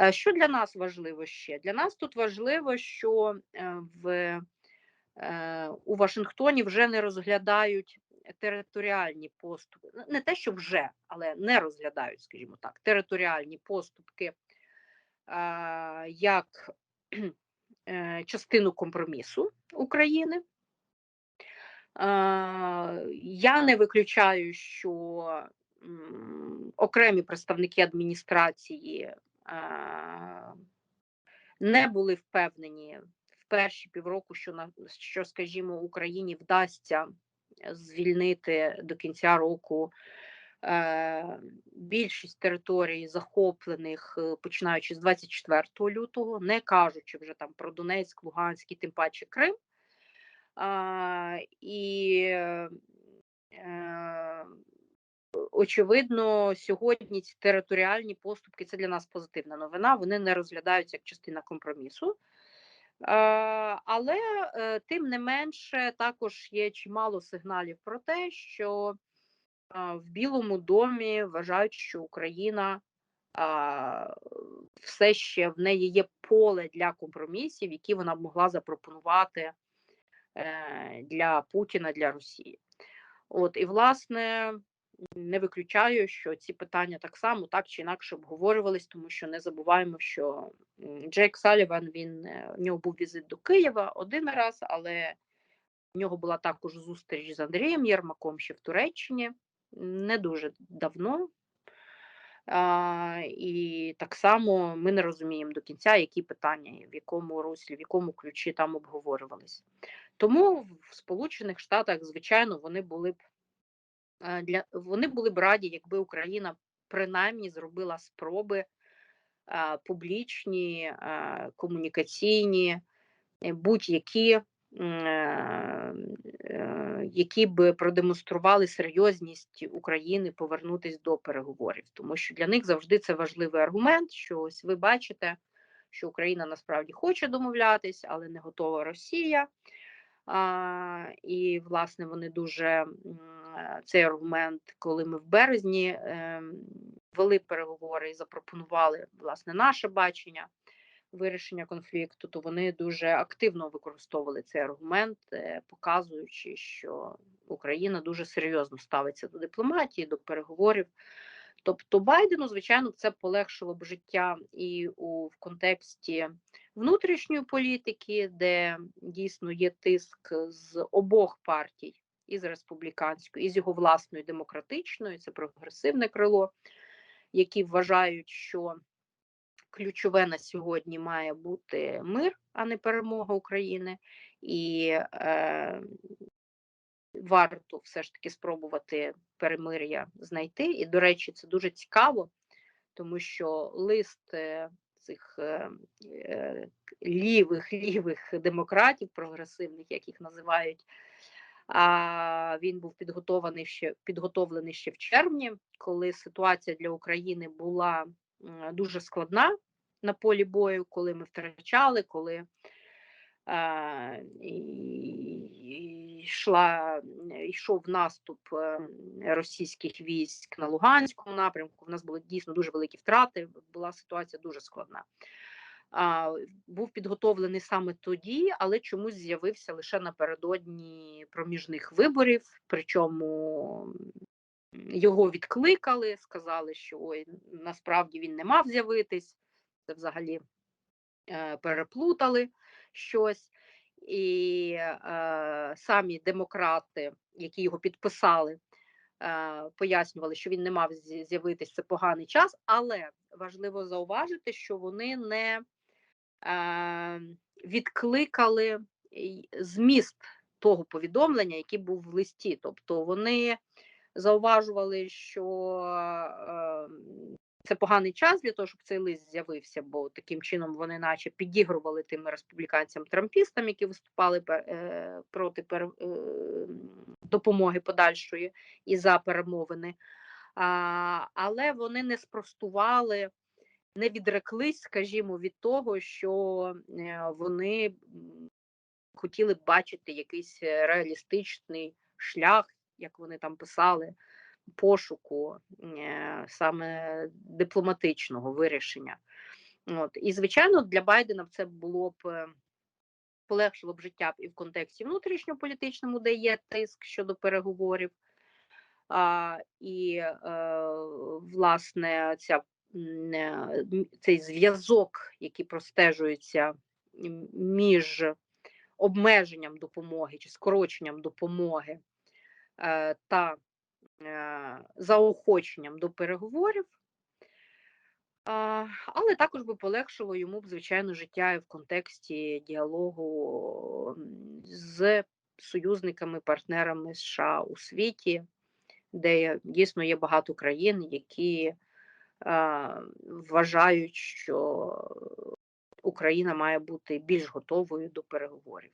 Е, що для нас важливо ще? Для нас тут важливо, що в у Вашингтоні вже не розглядають територіальні поступки, не те, що вже, але не розглядають, скажімо так, територіальні поступки як е, частину компромісу України. Я не виключаю, що окремі представники адміністрації не були впевнені в перші півроку, що на що, скажімо, Україні вдасться звільнити до кінця року Е, більшість територій захоплених, е, починаючи з 24 лютого, не кажучи вже там про Донецьк, Луганський, тим паче Крим. І е, очевидно, сьогодні ці територіальні поступки це для нас позитивна новина. Вони не розглядаються як частина компромісу. Але тим не менше також є чимало сигналів про те, що в Білому домі вважають, що Україна все ще в неї є поле для компромісів, які вона б могла запропонувати е, для Путіна для Росії. От і власне не виключаю, що ці питання так само так чи інакше обговорювались, тому що не забуваємо, що Джейк Саліван він е, у нього був візит до Києва один раз, але в нього була також зустріч з Андрієм Єрмаком ще в Туреччині не дуже давно. А, І так само ми не розуміємо до кінця, які питання, в якому руслі, в якому ключі там обговорювалися. Тому в Сполучених Штатах, звичайно, вони були б для вони були б раді, якби Україна принаймні зробила спроби публічні, комунікаційні, е, будь-які Е, які б продемонстрували серйозність України повернутися до переговорів, тому що для них завжди це важливий аргумент. Що ось ви бачите, що Україна насправді хоче домовлятись, але не готова Росія. А, І, власне, вони дуже цей аргумент, коли ми в березні е, вели переговори і запропонували власне наше бачення вирішення конфлікту, то вони дуже активно використовували цей аргумент, е, показуючи, що Україна дуже серйозно ставиться до дипломатії, до переговорів. Тобто Байдену, звичайно, це полегшило б життя і у в контексті внутрішньої політики, де дійсно є тиск з обох партій, і з республіканської, і з його власної демократичної, це прогресивне крило, які вважають, що ключове на сьогодні має бути мир, а не перемога України, і е, варто все ж таки спробувати перемир'я знайти. І, до речі, це дуже цікаво, тому що лист е, цих е, е, лівих лівих демократів, прогресивних, як їх називають. А він був підготований ще підготовлений ще в червні, коли ситуація для України була дуже складна на полі бою, коли ми втрачали, коли е, йшла, йшов наступ е, російських військ на Луганському напрямку. У нас були дійсно дуже великі втрати, була ситуація дуже складна. А, Був підготовлений саме тоді, але чомусь з'явився лише напередодні проміжних виборів. Причому його відкликали, сказали, що ой, насправді він не мав з'явитись, це взагалі е, переплутали щось. І е, самі демократи, які його підписали, е, пояснювали, що він не мав з'явитися це поганий час, але важливо зауважити, що вони не відкликали зміст того повідомлення, який був в листі. Тобто вони зауважували, що це поганий час для того, щоб цей лист з'явився, бо таким чином вони, наче, підігрували тим республіканцям-трампістам, які виступали е, проти е, допомоги подальшої і за перемовини. Але вони не спростували, не відреклись, скажімо, від того, що вони хотіли б бачити якийсь реалістичний шлях як вони там писали, пошуку е, саме дипломатичного вирішення. От. І, звичайно, для Байдена це було б е, полегшило б життя і в контексті внутрішньополітичному, де є тиск щодо переговорів. А, І, е, власне, ця, е, цей зв'язок, який простежується між обмеженням допомоги чи скороченням допомоги е, та заохоченням до переговорів, але також би полегшило йому б, звичайно, життя в контексті діалогу з союзниками, партнерами США у світі, де дійсно є багато країн, які вважають, що Україна має бути більш готовою до переговорів.